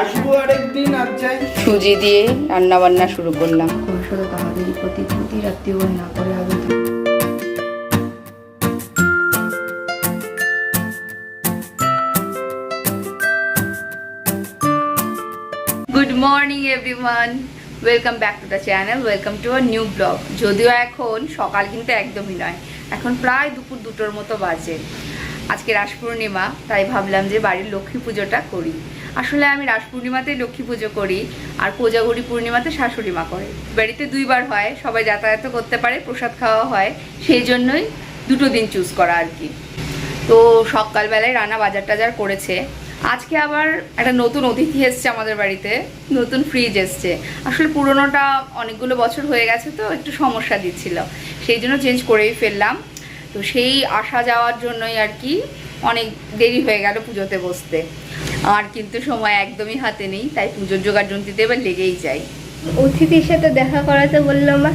আসব আরেকদিন আর যাই। সুজি দিয়ে রান্না বান্না শুরু করলাম। ভবিষ্যতে তাহাদেরই প্রতি প্রতি রাত্রিও না করে আগে good morning everyone welcome back to the channel welcome to a new blog যদিও এখন সকাল কিন্তু একদমই নয়। এখন প্রায় দুপুর দুটোর মতো বাজে। আজকে রাস পূর্ণিমা, তাই ভাবলাম যে বাড়ির লক্ষ্মী পুজোটা করি। আসলে আমি রাস পূর্ণিমাতেই লক্ষ্মী পুজো করি, আর কোজাগরি পূর্ণিমাতে শাশুড়ি মা করে। বাড়িতে দুইবার হয়, সবাই যাতায়াত করতে পারে, প্রসাদ খাওয়া হয়, সেই জন্যই দুটো দিন চুজ করা আর কি। তো সকালবেলায় রান্না বাজার টাজার করেছে। আজকে আবার একটা নতুন অতিথি এসছে আমাদের বাড়িতে, নতুন ফ্রিজ এসছে। আসলে পুরোনোটা অনেকগুলো বছর হয়ে গেছে তো, একটু সমস্যা দিচ্ছিল। সেই জন্য চেঞ্জ করেই ফেললাম। তো সেই আসা যাওয়ার জন্যই আর কি অনেক দেরি হয়ে গেল পুজোতে বসতে। আর কিন্তু সময় একদমই হাতে নেই তাই পুজোর জোগাড় যন্ত্রীতে এবার লেগেই যাই। অতিথির সাথে দেখা করাতে বলল মা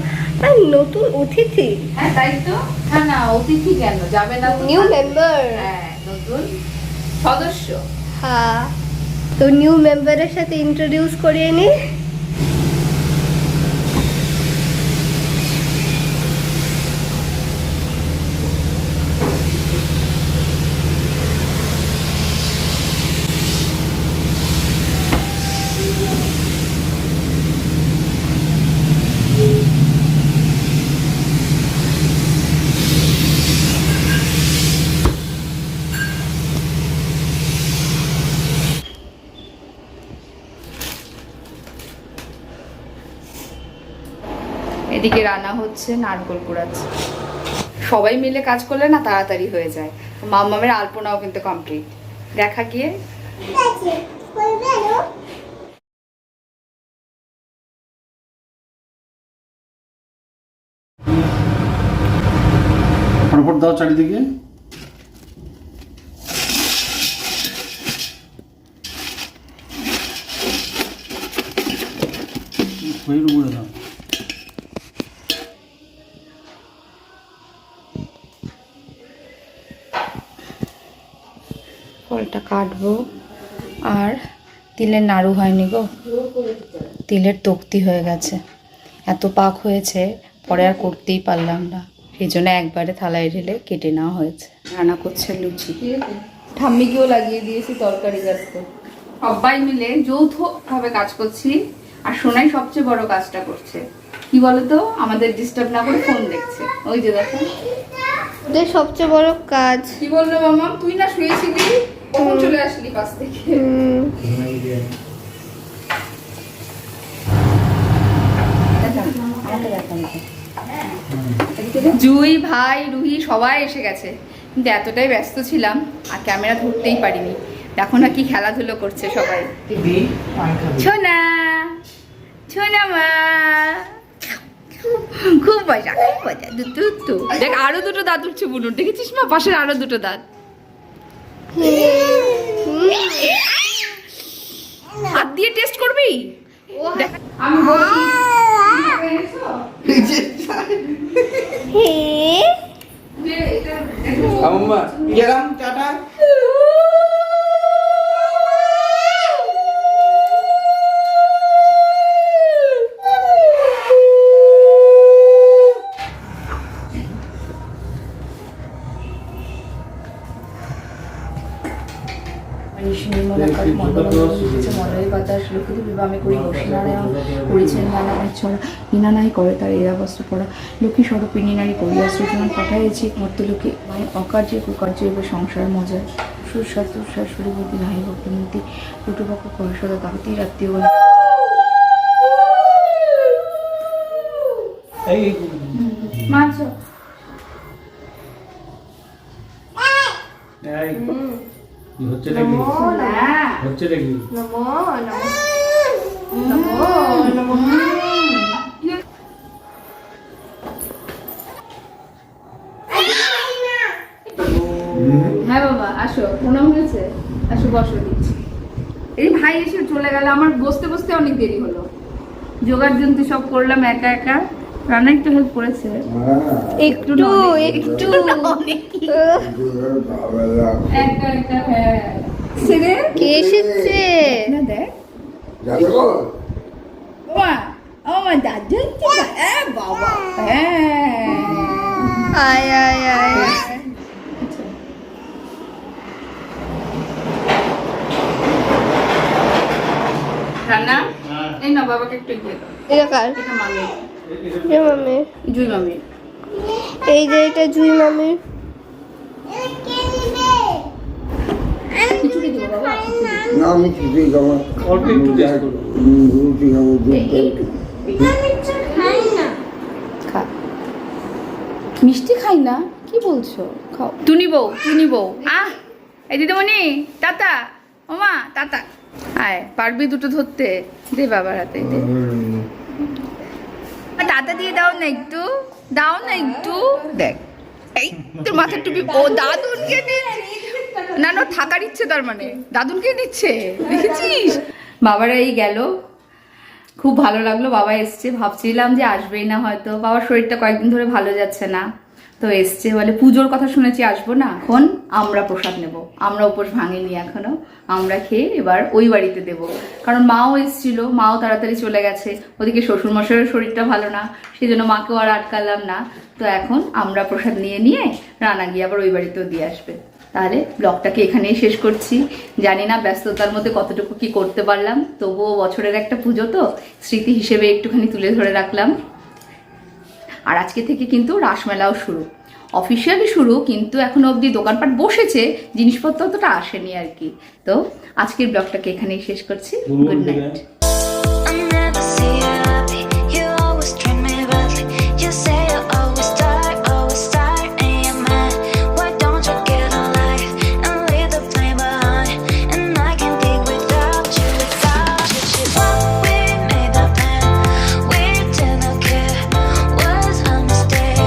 আর নতুন অতিথি? হ্যাঁ তাই তো। হ্যাঁ না অতিথি কেন? যাবে না? নিউ মেম্বার হ্যাঁ নতুন সদস্য। হ্যাঁ তো নিউ মেম্বারের সাথে ইন্ট্রোডিউস করিয়ে নি। এদিকে রান্না হচ্ছে নারকোল কুড়াচ্ছে। সবাই মিলে কাজ করলে না তাড়াতাড়ি হয়ে যায়। মামামের আলপনাও কিন্তু কমপ্লিট দেখা গিয়ে দাও চারিদিকে। হয়ে দাও। ফলটা কাটবো। আর তিলের নাড়ু হয়নি গো। তিলের তক্তি হয়ে গেছে। এত পাক হয়েছে পরে আর করতেই পারলাম না। সেই জন্য একবারে থালায় ঢেলে কেটে নেওয়া হয়েছে। রান্না করছে লুচি। ঠাম্মিকেও লাগিয়ে দিয়েছি তরকারি কাটতে সবাই মিলে যৌথভাবে কাজ করছি আর সোনাই সবচেয়ে বড় কাজটা করছে। কি বলতো? আমাদের ডিস্টার্ব না করে ফোন দেখছে। ওই যে দেখো। সবচেয়ে বড় কাজ। কি বলল মামা? তুই না শুয়েছিলি? কখন চলে আসলি থেকে? জুই ভাই রুহি সবাই এসে গেছে। কিন্তু এতটাই ব্যস্ত ছিলাম আর ক্যামেরা ধরতেই পারিনি। দেখো না কি খেলাধুলো করছে সবাই। ছোনা ছোনা মা। খুব মজা খুব মজা। দুটো দেখ আরও দুটো দাঁত উঠছে বুনুর দেখেছিস মা? পাশের আরও দুটো দাঁত হাত দিয়ে দেখ, আমি বলছি হে। যে এটা আম্মা গেলাম টাটা নাই করে তার এরা বস্ত্র পড়া। লক্ষ্মী স্বরূপিনী নারী করিয়া সৃজন পাঠাইছি মর্তলোকে মায়ের অকার্যে কুকার্যে এবার সংসার মজা। সুস্বাস্থ্য শাশুড়ি বতি নাই ভক্তিমূর্তি দুটোপক্ষ কয়সদা তাহতি রাত্রিও এই মাছ। এই। কি হচ্ছে নাকি হচ্ছে নাকি নমো নমো। নমো নমো। হ্যাঁ বাবা আসো প্রণাম হয়েছে। আসো বসো দিচ্ছি। এই ভাই এসে চলে গেল আমার বসতে বসতে অনেক দেরি হলো। জোগাড় যন্ত্র সব করলাম একা একা। রান্না একটু হেল্প করেছে। একটু একটু একা একা হ্যাঁ। কে এসেছে? না দেখ। বাবা। হ্যাঁ। আয় আয় আয়। রান্না? এই না বাবাকে একটু এগিয়ে দাও। এটা কার? এটা মামি মামি। জুই মামি। এই যে এটা জুই মামির খিচুড়ি দেবো বাবা। না আমি কিছুই খাব অল্প একটু taste করব। হুম, রুটি খাব খা। মিষ্টি খাই না? কি বলছো? খাও। টুনি বউ টুনি বউ। আহ এই দিদিমণি টাটা ওমা টাটা আয় পারবি দুটো ধরতে। দে বাবার হাতে দে। টাটা দিয়ে দাও না একটু, দাও না একটু। দেখ, এই তোর মাথার টুপি, ও দাদুনকে না না, থাকার ইচ্ছে তার মানে। দাদুনকে নিচ্ছে দেখেছিস? বাবারা এই গেল। খুব ভালো লাগল, বাবা এসছে। ভাবছিলাম যে আসবেই না হয়তো। বাবার শরীরটা কয়েকদিন ধরে ভালো যাচ্ছে না। তো এসছে, বলে পুজোর কথা শুনেছি, আসব না, এখন আমরা প্রসাদ নেব। আমরা উপোস ভাঙিনি এখনও, আমরা খেয়ে এবার ওই বাড়িতে দেব। কারণ মাও এসছিল, মাও তাড়াতাড়ি চলে গেছে। ওদিকে শ্বশুরমশাইয়ের শরীরটা ভালো না সেই জন্য মাকেও আর আটকালাম না। তো এখন আমরা প্রসাদ নিয়ে নিয়ে রানা গিয়ে আবার ওই বাড়িতেও দিয়ে আসবে। তাহলে ব্লগটাকে এখানেই শেষ করছি। জানি না ব্যস্ততার মধ্যে কতটুকু কি করতে পারলাম, তবুও বছরের একটা পুজো তো, স্মৃতি হিসেবে একটুখানি তুলে ধরে রাখলাম। আর আজকে থেকে কিন্তু রাসমেলাও শুরু। অফিসিয়ালি শুরু কিন্তু এখনও অবধি দোকানপাট বসেছে জিনিসপত্র অতটা আসেনি আর কি। তো আজকের ব্লগটাকে এখানেই শেষ করছি। Good night